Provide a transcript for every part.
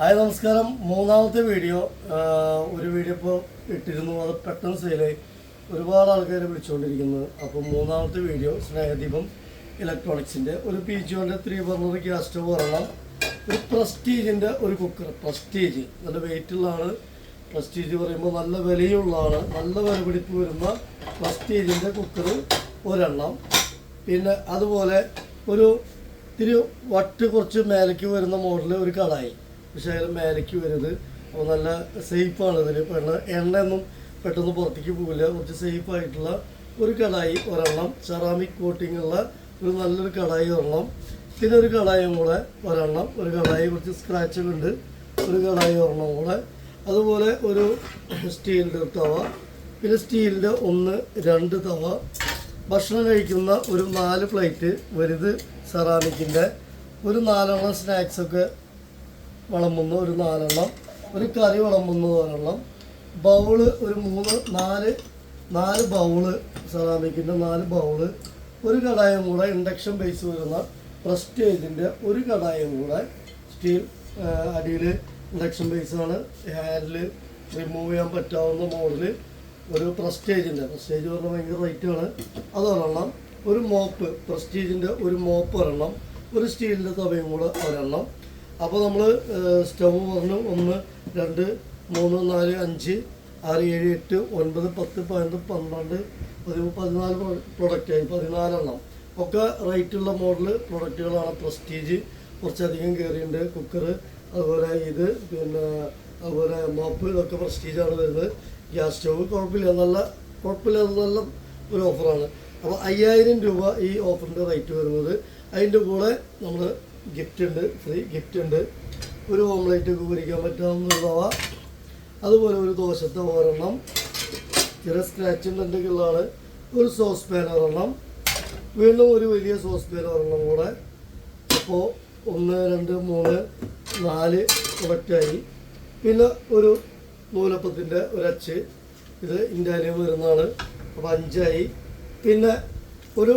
Hi നമസ്കാരം. മൂന്നാമത്തെ video ഒരു വീഡിയോ ഇപ്പോൾ ഇട്ടിരുന്നു. അത് പെട്ടെന്ന് സെയിലായി ഒരുപാട് ആൾക്കാർ വിളിച്ചുകൊണ്ടിരിക്കുന്നത് അപ്പോൾ മൂന്നാമത്തെ വീഡിയോ സ്നേഹദീപം ഇലക്ട്രോണിക്സിന്റെ ഒരു പി ജിയോന്റെ ത്രീ ബർണർ ഗ്യാസ് സ്റ്റവ് പറയണം ഒരു പ്രസ്റ്റീജിന്റെ ഒരു കുക്കർ പ്രസ്റ്റീജ് നല്ല വെയിറ്റുള്ളതാണ് പ്രസ്റ്റീജ് പറയുമ്പോൾ നല്ല വിലയുള്ളതാണ്. നല്ല വിലപിടിപ്പ് വരുന്ന പ്രസ്റ്റീജിന്റെ കുക്കർ ഒരെണ്ണം. പിന്നെ അതുപോലെ ഒരു ഇത്തിരി വട്ട് കുറച്ച് മേലേക്ക് വരുന്ന മോഡൽ ഒരു കടായി. പക്ഷേ മേലേക്ക് വരുന്നത് അപ്പോൾ നല്ല സേഫാണ് ഇതിൽ പെണ്ണ എണ്ണയൊന്നും പെട്ടെന്ന് പുറത്തേക്ക് പോകില്ല കുറച്ച് സേഫ് ആയിട്ടുള്ള ഒരു കടായി ഒരെണ്ണം സെറാമിക് കോട്ടിംഗ് ഉള്ള ഒരു നല്ലൊരു കടായി ഒരെണ്ണം പിന്നെ ഒരു കടായും കൂടെ ഒരെണ്ണം ഒരു കടായി കുറച്ച് സ്ക്രാച്ച് ഉണ്ട് ഒരു കടായി ഒരെണ്ണം കൂടെ. അതുപോലെ ഒരു സ്റ്റീലിന്റെ തവ പിന്നെ സ്റ്റീലിന്റെ ഒന്ന് രണ്ട് തവ. ഭക്ഷണം കഴിക്കുന്ന ഒരു നാല് പ്ലേറ്റ് വലുത് സെറാമിക്കിന്റെ ഒരു നാലെണ്ണം സ്നാക്സൊക്കെ വിളമ്പുന്ന ഒരു നാലെണ്ണം. ഒരു കറി വിളമ്പുന്ന ഒരെണ്ണം. ബൗൾ ഒരു മൂന്ന് നാല് നാല് ബൗൾ സെറാമിക്കിന്റെ നാല് ബൗൾ. ഒരു കടായം കൂടെ ഇൻഡക്ഷൻ ബേസ് വരുന്ന പ്രസ്റ്റേജിന്റെ ഒരു കടായം കൂടെ സ്റ്റീൽ അടിയിൽ ഇൻഡക്ഷൻ ബേസാണ്. ഹാൻഡിൽ റിമൂവ് ചെയ്യാൻ പറ്റാവുന്ന മോഡൽ ഒരു പ്രസ്റ്റേജിന്റെ. പ്രസ്റ്റേജ് പറഞ്ഞാൽ ഭയങ്കര റേറ്റാണ് അതൊരെണ്ണം. ഒരു മോപ്പ് പ്രസ്റ്റീജിന്റെ ഒരു മോപ്പ് ഒരെണ്ണം. ഒരു സ്റ്റീലിന്റെ തവയും കൂടെ ഒരെണ്ണം. അപ്പോൾ നമ്മൾ സ്റ്റവ് പറഞ്ഞു ഒന്ന് രണ്ട് മൂന്ന് നാല് അഞ്ച് ആറ് ഏഴ് എട്ട് ഒൻപത് പത്ത് പതിനൊന്ന് പന്ത്രണ്ട് പതിമൂന്ന് പതിനാല് പ്രൊഡക്റ്റായി പതിനാലെണ്ണം. ഒക്കെ റേറ്റുള്ള മോഡൽ പ്രൊഡക്റ്റുകളാണ് പ്രസ്റ്റീജ് കുറച്ചധികം കയറിയിട്ടുണ്ട് കുക്കർ അതുപോലെ ഇത് പിന്നെ അതുപോലെ മോപ്പ് ഇതൊക്കെ പ്രസ്റ്റീജാണ് വരുന്നത്. ഗ്യാസ് സ്റ്റവ് കുഴപ്പമില്ല. നല്ല കുഴപ്പമില്ല നല്ല ഒരു ഓഫറാണ് അപ്പോൾ അയ്യായിരം രൂപ ഈ ഓഫറിന്റെ റേറ്റ് വരുന്നത്. അതിന്റെ കൂടെ നമ്മൾ ഗിഫ്റ്റ് ഉണ്ട് ഫ്രീ ഗിഫ്റ്റ് ഉണ്ട്. ഒരു ഓംലേറ്റ് പൊരിക്കാൻ പറ്റാവുന്ന അതുപോലെ ഒരു ദോശത്തെ ഒരെണ്ണം. ചെറിയ സ്ക്രാച്ച് ഉണ്ടെങ്കിലാണ് ഒരു സോസ് പാൻ ഒരെണ്ണം. വീണ്ടും ഒരു വലിയ സോസ് പാൻ ഒരെണ്ണം കൂടെ. അപ്പോൾ ഒന്ന് രണ്ട് മൂന്ന് നാല് പ്രൊഡക്റ്റായി പിന്നെ ഒരു നൂലപ്പത്തിന്റെ ഒരച്ച്. ഇത് ഇന്ത്യയിലും വരുന്നതാണ്. അപ്പോൾ അഞ്ചായി. പിന്നെ ഒരു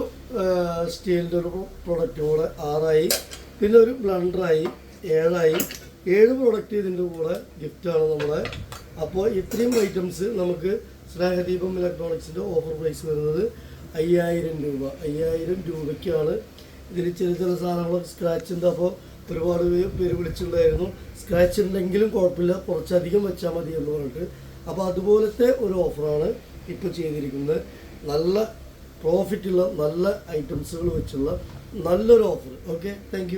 സ്റ്റീലിന്റെ ഒരു പ്രൊഡക്റ്റ് കൂടെ ആറായി. പിന്നെ ഒരു ബ്ലണ്ടറായി ഏഴായി. ഏഴ് പ്രോഡക്റ്റ് ഇതിന്റെ കൂടെ ഗിഫ്റ്റാണ് നമ്മുടെ. അപ്പോൾ ഇത്രയും ഐറ്റംസ് നമുക്ക് സ്നേഹദീപം ഇലക്ട്രോണിക്സിന്റെ ഓഫർ പ്രൈസ് വരുന്നത് അയ്യായിരം രൂപ. അയ്യായിരം രൂപയ്ക്കാണ്. ഇതിൽ ചെറിയ ചെറിയ സാധനങ്ങൾ സ്ക്രാച്ച് ഉണ്ട്. അപ്പോൾ ഒരുപാട് പേര് വിളിച്ചിട്ടുണ്ടായിരുന്നു. സ്ക്രാച്ച് ഉണ്ടെങ്കിലും കുഴപ്പമില്ല. കുറച്ചധികം വെച്ചാൽ മതി എന്ന് പറഞ്ഞിട്ട്. അപ്പോൾ അതുപോലത്തെ ഒരു ഓഫറാണ് ഇപ്പോൾ ചെയ്തിരിക്കുന്നത്. നല്ല പ്രോഫിറ്റുള്ള നല്ല ഐറ്റംസുകൾ വെച്ചുള്ള നല്ലൊരു ഓഫർ ഓക്കെ താങ്ക്